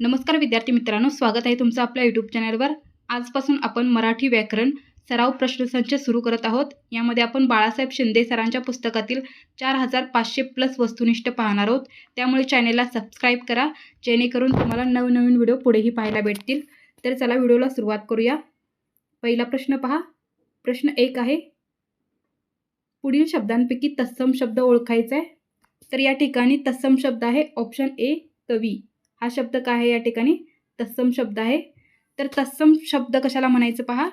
नमस्कार विद्यार्थी मित्रांनो स्वागत आहे तुमचं आपल्या यूट्यूब चॅनलवर आजपासून आपण मराठी व्याकरण सराव प्रश्नसंच सुरू करत आहोत. यामध्ये आपण बाळासाहेब शिंदे सरांच्या पुस्तकातील चार हजार पाचशे प्लस वस्तुनिष्ठ पाहणार आहोत. त्यामुळे चॅनेलला सबस्क्राईब करा जेणेकरून तुम्हाला नवनवीन व्हिडिओ पुढेही पाहायला भेटतील. तर चला व्हिडिओला सुरुवात करूया. पहिला प्रश्न पहा. प्रश्न एक आहे पुढील शब्दांपैकी तत्सम शब्द ओळखायचा आहे तर या ठिकाणी तत्सम शब्द आहे ऑप्शन ए कवी. हा शब्द काय आहे या ठिकाणी? तत्सम शब्द आहे. तर तत्सम शब्द कशाला म्हणायचं पहा?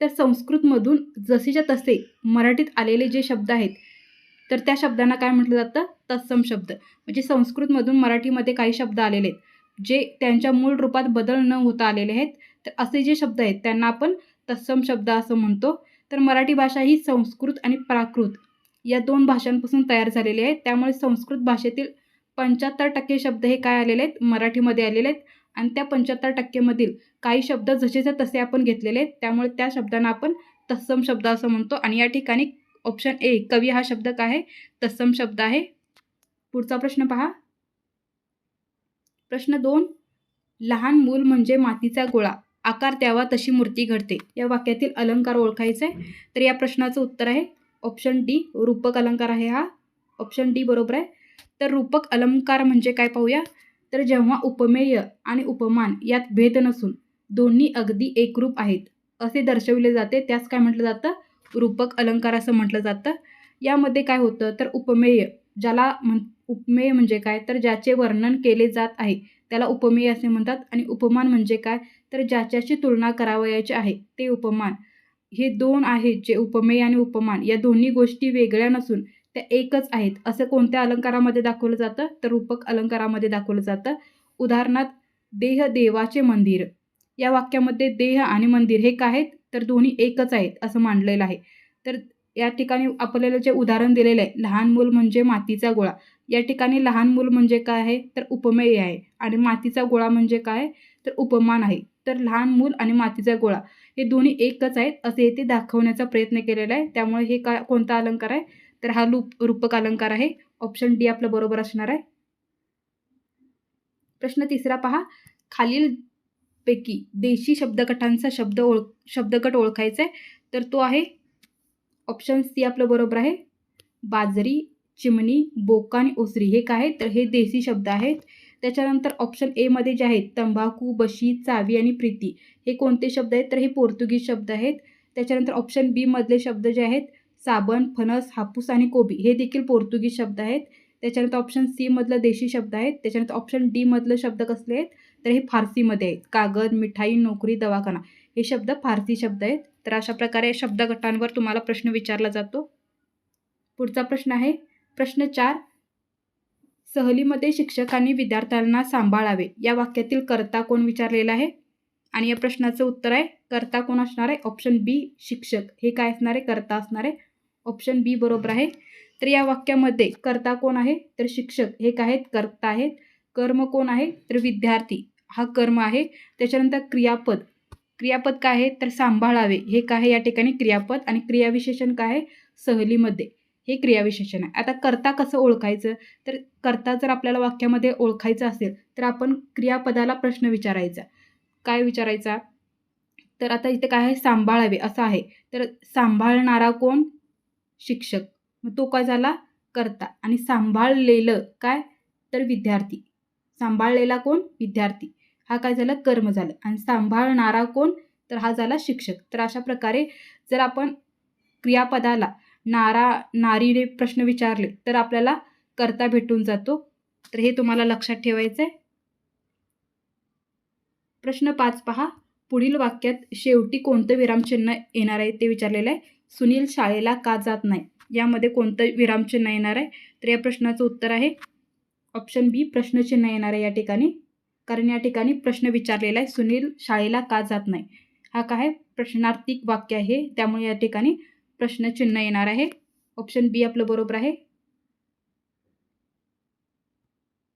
तर संस्कृतमधून जसेच्या तसे मराठीत आलेले जे शब्द आहेत तर त्या शब्दांना काय म्हटलं जातं? तत्सम शब्द. म्हणजे संस्कृतमधून मराठीमध्ये काही शब्द आलेले आहेत जे त्यांच्या मूळ रूपात बदल न होता आलेले आहेत तर असे जे शब्द आहेत त्यांना आपण तत्सम शब्द असं म्हणतो. तर मराठी भाषा ही संस्कृत आणि प्राकृत या दोन भाषांपासून तयार झालेली आहे. त्यामुळे संस्कृत भाषेतील पंच्याहत्तर टक्के शब्द हे काय आलेले आहेत? मराठीमध्ये आलेले आहेत. आणि त्या पंच्याहत्तर टक्केमधील काही शब्द जसेच्या तसे आपण घेतलेले आहेत. त्यामुळे त्या शब्दांना आपण तत्सम शब्द असं म्हणतो. आणि या ठिकाणी ऑप्शन ए कवी हा शब्द काय आहे? तत्सम शब्द आहे. पुढचा प्रश्न पहा. प्रश्न दोन. लहान मूल म्हणजे मातीचा गोळा. आकार द्यावा तशी मूर्ती घडते. या वाक्यातील अलंकार ओळखायचे आहे. तर या प्रश्नाचं उत्तर आहे. ऑप्शन डी रूपक अलंकार आहे हा. ऑप्शन डी बरोबर आहे. तर रूपक अलंकार म्हणजे काय पाहूया? तर जेव्हा उपमेय आणि उपमान यात भेद नसून दोन्ही अगदी एकरूप आहेत असे दर्शविले जाते. त्यास काय म्हटलं जातं? रूपक अलंकार असं म्हटलं जातं. यामध्ये काय होतं? तर उपमेय ज्याला म्हण उपमेय म्हणजे काय? तर ज्याचे वर्णन केले जात आहे त्याला उपमेय असे म्हणतात. आणि उपमान म्हणजे काय? तर ज्याच्याशी तुलना करावयाची आहे ते उपमान. हे दोन आहेत जे उपमेय आणि उपमान. या दोन्ही गोष्टी वेगळ्या नसून त्या एकच आहेत. असं कोणत्या अलंकारामध्ये दाखवलं जातं? तर रूपक अलंकारामध्ये दाखवलं जातं. उदाहरणार्थ देह देवाचे मंदिर. या वाक्यामध्ये देह आणि मंदिर हे काय आहेत? तर दोन्ही एकच आहेत असं मांडलेलं आहे. तर या ठिकाणी आपल्याला जे उदाहरण दिलेलं आहे लहान मूल म्हणजे मातीचा गोळा. या ठिकाणी लहान मूल म्हणजे काय आहे? तर उपमेय आहे. आणि मातीचा गोळा म्हणजे काय? तर उपमान आहे. तर लहान मूल आणि मातीचा गोळा. हे दोन्ही एकच आहेत असे येथे दाखवण्याचा प्रयत्न केलेला आहे. त्यामुळे हे का कोणता अलंकार आहे? तर हा लूप रूपक अलंकार आहे. ऑप्शन डी आपलं बरोबर असणार आहे. प्रश्न तिसरा पहा. खालील पैकी देशी शब्दकटांचा शब्द ओळख शब्दकट ओळखायचा आहे तर तो आहे. ऑप्शन सी आपलं बरोबर आहे. बाजरी चिमणी बोका आणि ओसरी हे काय आहेत? तर हे देशी शब्द आहेत. त्याच्यानंतर ऑप्शन एमध्ये जे आहेत तंबाखू बशी चावी आणि प्रीती हे कोणते शब्द आहेत? तर हे पोर्तुगीज शब्द आहेत. त्याच्यानंतर ऑप्शन बीमधले शब्द जे आहेत साबण फणस हापूस आणि कोबी हे देखील पोर्तुगीज शब्द आहेत. त्याच्यानंतर ऑप्शन सी मधलं देशी शब्द आहेत. त्याच्यानंतर ऑप्शन डी मधलं शब्द कसले आहेत? तर हे फारसीमध्ये आहेत. कागद मिठाई नोकरी दवाखाना हे शब्द फारसी शब्द आहेत. तर अशा प्रकारे शब्दगटांवर तुम्हाला प्रश्न विचारला जातो. पुढचा प्रश्न आहे. प्रश्न चार. सहलीमध्ये शिक्षकांनी विद्यार्थ्यांना सांभाळावे. या वाक्यातील कर्ता कोण विचारलेला आहे? आणि या प्रश्नाचं उत्तर आहे. कर्ता कोण असणार आहे? ऑप्शन बी शिक्षक. हे काय असणार आहे? कर्ता असणार आहे. ऑप्शन बी बरोबर आहे. तर या वाक्यामध्ये कर्ता कोण आहे? तर शिक्षक. हे काय आहेत? कर्ता आहेत. कर्म कोण आहे? तर विद्यार्थी. हा कर्म आहे. त्याच्यानंतर क्रियापद. क्रियापद काय आहे? तर सांभाळावे. हे काय आहे? या ठिकाणी क्रियापद आणि क्रियाविशेषण काय आहे? सहलीमध्ये. हे क्रियाविशेषण आहे. आता कर्ता कसं ओळखायचं? तर कर्ता जर आपल्याला वाक्यामध्ये ओळखायचं असेल तर आपण क्रियापदाला प्रश्न विचारायचा. काय विचारायचा? तर आता इथे काय आहे? सांभाळावे. असं आहे. तर सांभाळणारा कोण? शिक्षक. मग तो काय झाला? करता. आणि सांभाळलेलं काय? तर विद्यार्थी. सांभाळलेला कोण? विद्यार्थी. हा काय झालं? कर्म झालं. आणि सांभाळणारा कोण? तर हा झाला शिक्षक. तर अशा प्रकारे जर आपण क्रियापदाला नारा नारीने प्रश्न विचारले तर आपल्याला करता भेटून जातो. तर हे तुम्हाला लक्षात ठेवायचं आहे प्रश्न पाच पहा. पुढील वाक्यात शेवटी कोणतं विरामचिन्ह येणार आहे ते विचारलेलं आहे. सुनील शाळेला का जात नाही? यामध्ये कोणतं विरामचिन्ह येणार आहे? तर या प्रश्नाचं उत्तर आहे. ऑप्शन बी प्रश्नचिन्ह येणार आहे या ठिकाणी. कारण या ठिकाणी प्रश्न विचारलेला आहे सुनील शाळेला का जात नाही? हा काय प्रश्नार्थिक वाक्य आहे. त्यामुळे या ठिकाणी प्रश्नचिन्ह येणार आहे. ऑप्शन बी आपलं बरोबर आहे.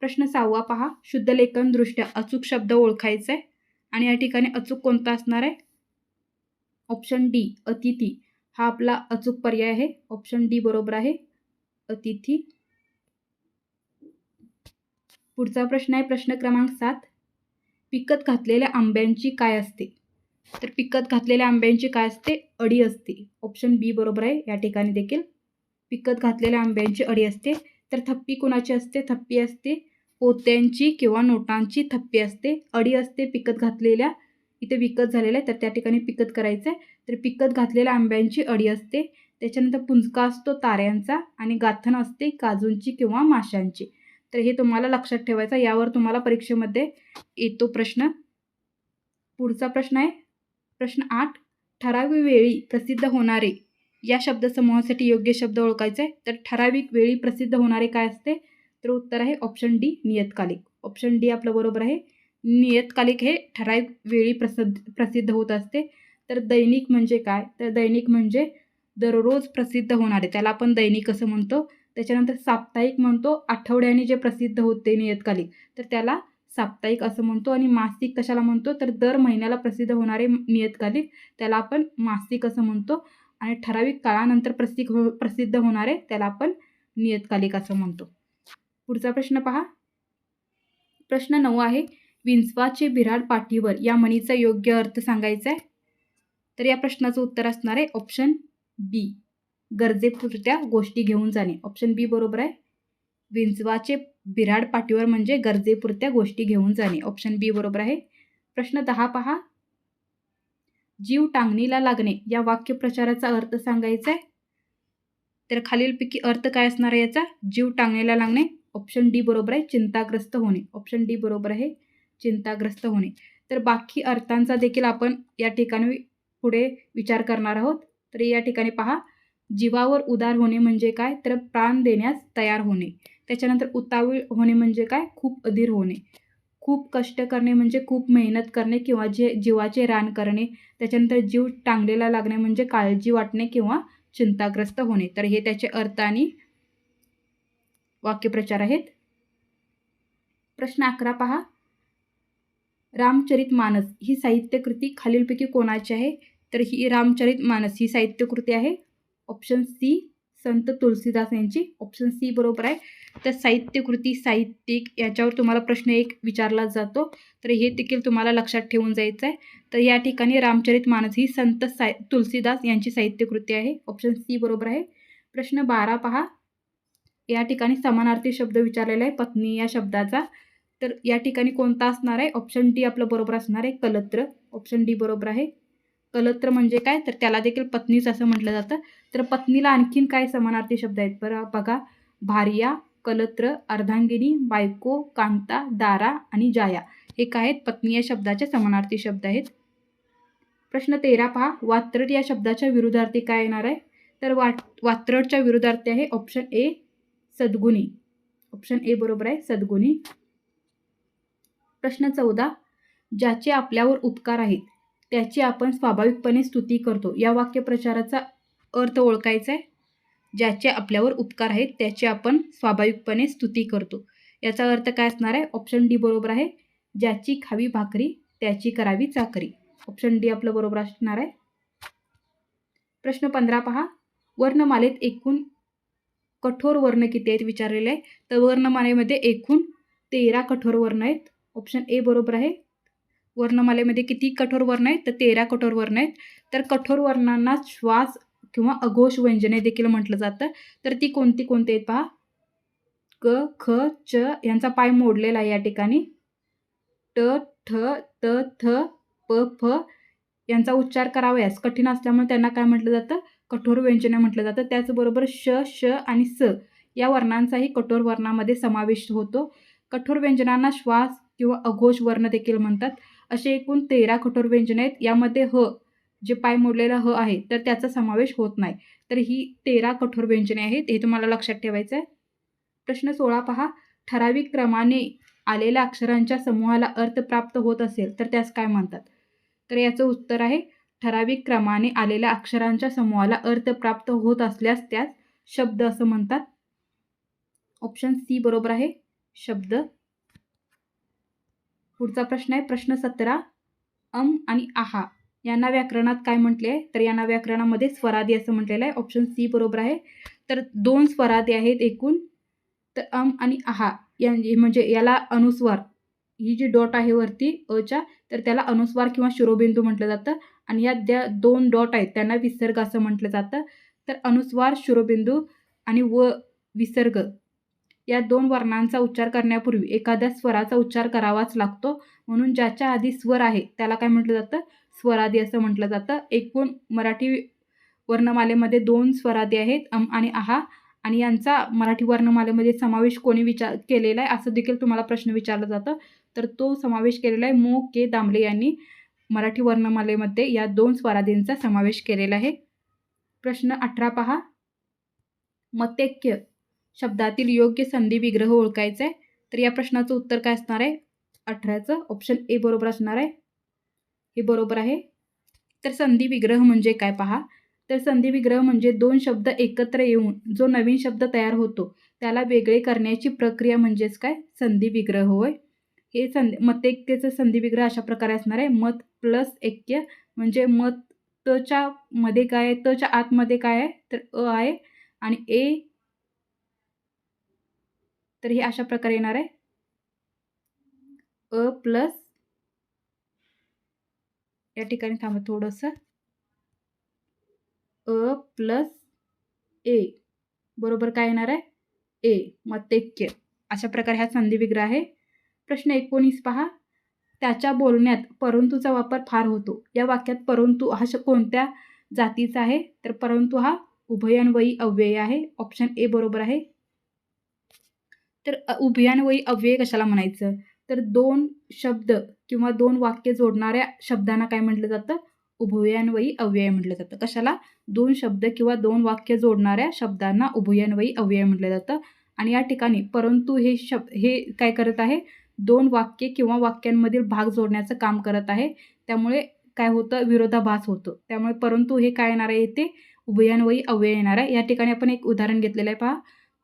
प्रश्न सहावा पहा. शुद्ध लेखन दृष्ट्या अचूक शब्द ओळखायचा आहे. आणि या ठिकाणी अचूक कोणता असणार आहे? ऑप्शन डी अतिथी. हा आपला अचूक पर्याय आहे. ऑप्शन डी बरोबर आहे. अतिथी. पुढचा प्रश्न आहे प्रश्न क्रमांक सात. पिकत घातलेल्या आंब्यांची काय असते? तर पिकत घातलेल्या आंब्यांची काय असते? अडी असते. ऑप्शन बी बरोबर आहे. या ठिकाणी देखील पिकत घातलेल्या आंब्यांची अडी असते. तर थप्पी कुणाची असते? थप्पी असते. पोत्यांची किंवा नोटांची थप्पी असते. अडी असते पिकत घातलेल्या. इथे विकत झालेल्या आहे तर त्या ठिकाणी पिकत करायचं आहे तर पिकत घातलेल्या आंब्यांची अडी असते. त्याच्यानंतर पुंजका असतो ताऱ्यांचा आणि गाथन असते काजूंची किंवा माशांची. तर हे तुम्हाला लक्षात ठेवायचं यावर तुम्हाला परीक्षेमध्ये येतो प्रश्न. पुढचा प्रश्न आहे. प्रश्न आठ. ठराविक वेळी प्रसिद्ध होणारे या शब्दसमूहासाठी योग्य शब्द ओळखायचे आहे. तर ठराविक वेळी प्रसिद्ध होणारे काय असते? तर उत्तर आहे ऑप्शन डी नियतकालिक. ऑप्शन डी आपलं बरोबर आहे. नियतकालिक हे ठराविक वेळी प्रसिद्ध प्रसिद्ध होत असते. तर दैनिक म्हणजे काय? तर दैनिक म्हणजे दररोज प्रसिद्ध होणारे. त्याला आपण दैनिक असं म्हणतो. त्याच्यानंतर साप्ताहिक म्हणतो. आठवड्याने जे प्रसिद्ध होते नियतकालिक तर त्याला साप्ताहिक असं म्हणतो. आणि मासिक कशाला म्हणतो? तर दर महिन्याला प्रसिद्ध होणारे नियतकालिक त्याला आपण मासिक असं म्हणतो. आणि ठराविक काळानंतर प्रसिद्ध हो प्रसिद्ध होणारे त्याला आपण नियतकालिक असं म्हणतो. पुढचा प्रश्न पहा. प्रश्न नऊ आहे. विंचवाचे बिराड पाठीवर या म्हणीचा योग्य अर्थ सांगायचा आहे तर या प्रश्नाचं उत्तर असणार आहे ऑप्शन बी गरजेपुरत्या गोष्टी घेऊन जाणे. ऑप्शन बी बरोबर आहे. विंचवाचे बिराड पाठीवर म्हणजे गरजेपुरत्या गोष्टी घेऊन जाणे. ऑप्शन बी बरोबर आहे. प्रश्न दहा पहा. जीव टांगणीला लागणे. या वाक्यप्रचाराचा अर्थ सांगायचा आहे. तर खालीलपैकी अर्थ काय असणार आहे याचा? जीव टांगणीला लागणे. ऑप्शन डी बरोबर आहे. चिंताग्रस्त होणे. ऑप्शन डी बरोबर आहे. चिंताग्रस्त होणे. तर बाकी अर्थांचा देखील आपण या ठिकाणी पुढे विचार करणार आहोत. तर या ठिकाणी पहा जीवावर उदार होणे म्हणजे काय? तर प्राण देण्यास तयार होणे. त्याच्यानंतर उतावीळ होणे म्हणजे काय? खूप अधीर होणे. खूप कष्ट करणे म्हणजे खूप मेहनत करणे किंवा जे जीवाचे रान करणे. त्याच्यानंतर जीव टांगलेला लागणे म्हणजे काळजी वाटणे किंवा चिंताग्रस्त होणे. तर हे त्याचे अर्थ आणि वाक्यप्रचार आहेत. प्रश्न अकरा पहा. रामचरित मानस ही साहित्यकृती खालीलपैकी कोणाची आहे? तर ही रामचरित मानस ही साहित्यकृती आहे. ऑप्शन सी संत तुलसीदास यांची. ऑप्शन सी बरोबर आहे. तर साहित्यकृती साहित्यिक याच्यावर तुम्हाला प्रश्न एक विचारला जातो. तर हे देखील तुम्हाला लक्षात ठेवून जायचं आहे तर या ठिकाणी रामचरित मानस ही संत साय तुलसीदास यांची साहित्यकृती आहे. ऑप्शन सी बरोबर आहे. प्रश्न बारा पहा. या ठिकाणी समानार्थी शब्द विचारलेला आहे पत्नी या शब्दाचा. तर या ठिकाणी कोणता असणार आहे? ऑप्शन डी आपलं बरोबर असणार आहे कलत्र. ऑप्शन डी बरोबर आहे. कलत्र म्हणजे काय? तर त्याला देखील पत्नीच असं म्हटलं जातं. तर पत्नीला आणखीन काय समानार्थी शब्द आहेत? बरं बघा. भार्या कलत्र अर्धांगिनी बायको कांता दारा आणि जाया हे काय आहेत? पत्नी या शब्दाचे समानार्थी शब्द आहेत. प्रश्न तेरा पहा. वात्रट या शब्दाच्या विरुद्धार्थी काय येणार आहे? तर वाट वात्रटच्या विरुद्धार्थी आहे ऑप्शन ए सद्गुणी. ऑप्शन ए बरोबर आहे सद्गुणी. प्रश्न चौदा. ज्याचे आपल्यावर उपकार आहेत त्याची आपण स्वाभाविकपणे स्तुती करतो. या वाक्यप्रचाराचा अर्थ ओळखायचा आहे. ज्याचे आपल्यावर उपकार आहेत त्याची आपण स्वाभाविकपणे स्तुती करतो. याचा अर्थ काय असणार आहे? ऑप्शन डी बरोबर आहे. ज्याची खावी भाकरी त्याची करावी चाकरी. ऑप्शन डी आपलं बरोबर असणार आहे. प्रश्न पंधरा पहा. वर्णमालेत एकूण कठोर वर्ण किती आहेत विचारलेले आहे? तर वर्णमालेमध्ये एकूण तेरा कठोर वर्ण आहेत. ऑप्शन ए बरोबर आहे. वर्णमालेमध्ये किती कठोर वर्ण आहेत तर तेरा कठोर वर्ण आहेत. तर कठोर वर्णांना श्वास किंवा अघोष व्यंजने देखील म्हटलं जातं. तर ती कोणती कोणती आहेत पहा. क ख च यांचा पाय मोडलेला आहे या ठिकाणी. ट ठ त थ प फ यांचा उच्चार करावयास. कठीण असल्यामुळे त्यांना काय म्हटलं जातं? कठोर व्यंजने म्हटलं जातं. त्याचबरोबर श श आणि स या वर्णांचाही कठोर वर्णामध्ये समावेश होतो. कठोर व्यंजनांना श्वास किंवा अघोष वर्ण देखील म्हणतात. असे एकूण तेरा कठोर व्यंजन आहेत. यामध्ये ह जे पाय मोडलेला ह आहे तर त्याचा समावेश होत नाही. तर ही तेरा कठोर व्यंजने आहेत. हे तुम्हाला लक्षात ठेवायचं आहे प्रश्न सोळा पहा. ठराविक क्रमाने आलेल्या अक्षरांच्या समूहाला अर्थ प्राप्त होत असेल तर त्यास काय म्हणतात? तर याचं उत्तर आहे ठराविक क्रमाने आलेल्या अक्षरांच्या समूहाला अर्थ प्राप्त होत असल्यास त्यास शब्द असं म्हणतात. ऑप्शन सी बरोबर आहे. शब्द पुढचा प्रश्न आहे प्रश्न सतरा अम आणि आहा. यांना व्याकरणात काय म्हटले? आहे तर यांना व्याकरणामध्ये स्वरादी असं म्हटलेलं आहे. ऑप्शन सी बरोबर आहे. तर दोन स्वरादी आहेत एकूण. तर अम आणि आहा. या म्हणजे याला अनुस्वार. ही जी डॉट आहे वरती अच्या तर त्याला अनुस्वार किंवा शिरोबिंदू म्हटलं जातं. आणि या ज्या दोन डॉट आहेत त्यांना विसर्ग असं म्हटलं जातं. तर अनुस्वार शिरोबिंदू आणि व विसर्ग. या दोन वर्णांचा उच्चार करण्यापूर्वी एखाद्या स्वराचा उच्चार करावाच लागतो. म्हणून ज्याच्या आधी स्वर आहे त्याला काय म्हटलं जातं? स्वरादी असं म्हटलं जातं. एकूण मराठी वर्णमालेमध्ये दोन स्वरादी आहेत अम आणि आहा. आणि यांचा मराठी वर्णमालेमध्ये समावेश कोणी विचार केलेला आहे असं देखील तुम्हाला प्रश्न विचारला जातं. तर तो समावेश केलेला आहे मो. के. दामले यांनी. मराठी वर्णमालेमध्ये या दोन स्वरादींचा समावेश केलेला आहे. प्रश्न अठरा पहा. मतेक्य शब्दातील योग्य संधी विग्रह ओळखायचा आहे तर या प्रश्नाचं उत्तर काय असणार आहे? अठराचं ऑप्शन ए बरोबर असणार आहे. हे बरोबर आहे. तर संधी विग्रह म्हणजे काय पहा? तर संधी विग्रह म्हणजे दोन शब्द एकत्र येऊन जो नवीन शब्द तयार होतो त्याला वेगळे करण्याची प्रक्रिया म्हणजेच काय? संधी विग्रह होय. हे संधी मतैक्यचं संधी विग्रह अशा प्रकारे असणार आहे. मत प्लस ऐक्य म्हणजे मत तच्या मध्ये काय आहे? तच्या आतमध्ये काय आहे? तर अ आहे आणि ए तर हे अशा प्रकारे येणार आहे. अ प्लस या ठिकाणी थांब थोडंसं. A plus A. बरोबर काय येणार आहे? ए. मतैक्य अशा प्रकारे हा संधी विग्रह आहे. प्रश्न एकोणीस पहा. त्याच्या बोलण्यात परंतुचा वापर फार होतो. या वाक्यात परंतु हा श कोणत्या जातीचा आहे? तर परंतु हा उभयान्वयी अव्यय आहे. ऑप्शन ए बरोबर आहे. तर उभयान्वयी अव्यय कशाला म्हणायचं? तर दोन शब्द किंवा दोन वाक्य जोडणाऱ्या शब्दांना काय म्हटलं जातं? उभयान्वयी अव्यय म्हटलं जातं. कशाला? दोन शब्द किंवा दोन वाक्य जोडणाऱ्या शब्दांना उभयान्वयी अव्यय म्हटलं जातं. आणि या ठिकाणी परंतु हे शब्द हे काय करत आहे? दोन वाक्य किंवा वाक्यांमधील भाग जोडण्याचं काम करत आहे. त्यामुळे काय होतं? विरोधाभास होतो. त्यामुळे परंतु हे काय येणार आहे? ते उभयान्वयी अव्यय येणार आहे. या ठिकाणी आपण एक उदाहरण घेतलेलं आहे पहा.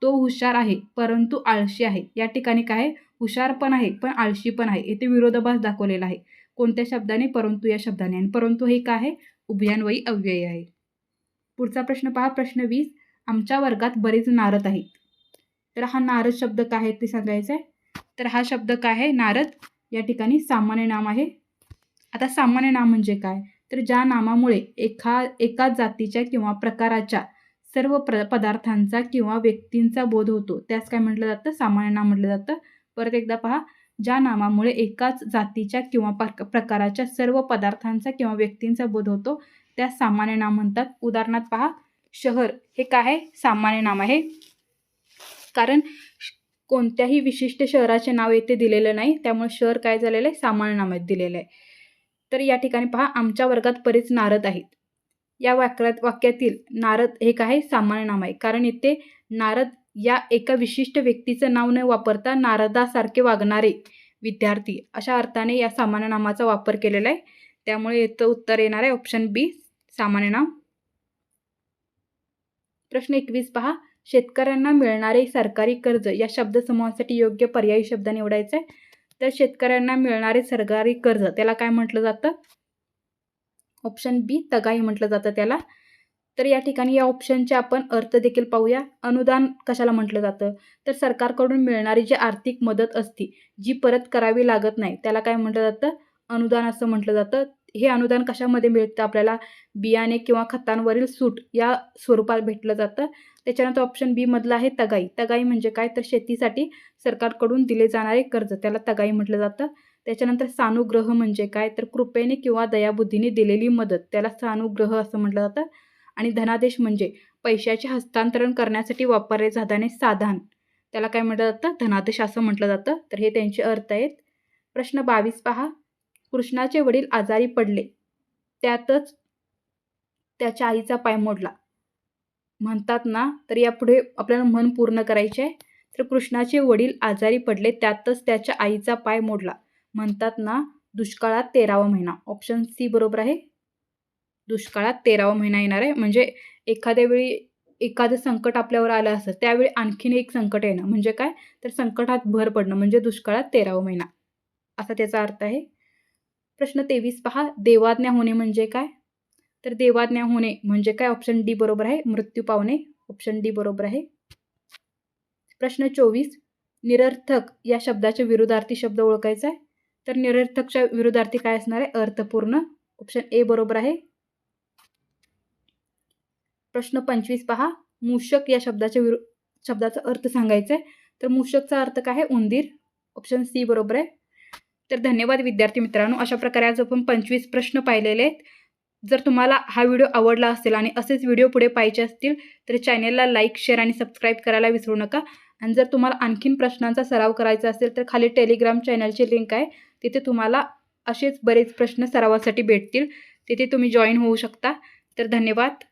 तो हुशार आहे परंतु आळशी आहे. या ठिकाणी काय हुशार पण आहे पण आळशी पण आहे. येथे विरोधाभास दाखवलेला आहे. कोणत्या शब्दाने? परंतु या शब्दाने. आणि परंतु हे काय आहे? उभयान्वयी अव्यय आहे. पुढचा प्रश्न पहा. प्रश्न वीस. आमच्या वर्गात बरेच नारद आहेत. तर हा नारद शब्द काय आहे ते सांगायचं आहे तर हा शब्द काय आहे? नारद. या ठिकाणी सामान्य नाम आहे. आता सामान्य नाम म्हणजे काय? तर ज्या नामामुळे एका एका जातीच्या किंवा प्रकाराच्या सर्व प्र पदार्थांचा किंवा व्यक्तींचा बोध होतो. त्यास काय म्हटलं जातं? सामान्य नाम म्हटलं जातं. परत एकदा पहा. ज्या नामामुळे एकाच जातीच्या किंवा प्रकाराच्या सर्व पदार्थांचा किंवा व्यक्तींचा बोध होतो त्यास सामान्य नाम म्हणतात. उदाहरणार्थ पहा. शहर. हे काय आहे? सामान्य नाम आहे. कारण कोणत्याही विशिष्ट शहराचे नाव येथे दिलेलं नाही. त्यामुळे शहर काय झालेलं आहे? सामान्य नामात दिलेलं आहे. तर या ठिकाणी पहा. आमच्या वर्गात बरेच नारद आहेत. या वाक्यात वाक्यातील नारद हे काय? सामान्य नाम आहे. कारण इथे नारद या एका विशिष्ट व्यक्तीचं नाव न वापरता नारदासारखे वागणारे विद्यार्थी अशा अर्थाने या सामान्य नामाचा वापर केलेला आहे. त्यामुळे याचं उत्तर येणार आहे. ऑप्शन बी सामान्य नाम. प्रश्न एकवीस पहा. शेतकऱ्यांना मिळणारे सरकारी कर्ज या शब्दसमूहासाठी योग्य पर्यायी शब्द निवडायचा आहे. तर शेतकऱ्यांना मिळणारे सरकारी कर्ज त्याला काय म्हटलं जातं? ऑप्शन बी तगाई म्हटलं जातं त्याला. तर या ठिकाणी या ऑप्शनचे आपण अर्थ देखील पाहूया. अनुदान कशाला म्हटलं जातं? तर सरकारकडून मिळणारी जी आर्थिक मदत असती जी परत करावी लागत नाही त्याला काय म्हटलं जातं? अनुदान असं म्हटलं जातं. हे अनुदान कशामध्ये मिळतं? आपल्याला बियाणे किंवा खतांवरील सूट या स्वरूपात भेटलं जातं. त्याच्यानंतर ऑप्शन बी मधलं आहे तगाई. तगाई म्हणजे काय? तर शेतीसाठी सरकारकडून दिले जाणारे कर्ज. त्याला तगाई म्हटलं जातं. त्याच्यानंतर सानुग्रह म्हणजे काय? तर कृपेने किंवा दयाबुद्धीने दिलेली मदत. त्याला सानुग्रह असं म्हटलं जातं. आणि धनादेश म्हणजे पैशाचे हस्तांतरण करण्यासाठी वापरले जाणारे साधन. त्याला काय म्हटलं जातं? धनादेश असं म्हटलं जातं. तर हे त्यांचे अर्थ आहेत. प्रश्न बावीस पहा. कृष्णाचे वडील आजारी पडले. त्यातच त्याच्या आईचा पाय मोडला. म्हणतात ना तर यापुढे आपल्याला मन पूर्ण करायचे आहे तर कृष्णाचे वडील आजारी पडले. त्यातच त्याच्या आईचा पाय मोडला. म्हणतात ना दुष्काळात तेरावा महिना. ऑप्शन सी बरोबर आहे. दुष्काळात तेरावा महिना येणार आहे. म्हणजे एखाद्या वेळी एखादं संकट आपल्यावर आलं असतं त्यावेळी आणखीन एक संकट येणं. म्हणजे काय? तर संकटात भर पडणं. म्हणजे दुष्काळात तेरावा महिना. असा त्याचा अर्थ आहे. प्रश्न तेवीस पहा. देवाज्ञा होणे म्हणजे काय? तर देवाज्ञा होणे म्हणजे काय? ऑप्शन डी बरोबर आहे. मृत्यू पावणे. ऑप्शन डी बरोबर आहे. प्रश्न चोवीस. निरर्थक या शब्दाच्या विरुद्धार्थी शब्द ओळखायचा आहे. तर निरर्थकच्या विरोधार्थी काय असणार आहे? अर्थपूर्ण. ऑप्शन ए बरोबर आहे. प्रश्न पंचवीस पहा. मूषक या शब्दाच्या विरु शब्दाचा अर्थ सांगायचा आहे. तर मूषकचा अर्थ काय आहे? उंदीर. ऑप्शन सी बरोबर आहे. तर धन्यवाद विद्यार्थी मित्रांनो. अशा प्रकारे आज आपण पंचवीस प्रश्न पाहिलेले आहेत. जर तुम्हाला हा व्हिडिओ आवडला असेल आणि असेच व्हिडिओ पुढे पाहिजे असतील तर चॅनेलला लाईक शेअर आणि सबस्क्राईब करायला विसरू नका. आणि जर तुम्हाला आणखीन प्रश्नांचा सराव करायचा असेल तर खाली टेलिग्राम चॅनलची लिंक आहे. तिथे तुम्हाला असेच बरेच प्रश्न सरावासाठी भेटतील. तिथे तुम्ही जॉईन होऊ शकता. तर धन्यवाद.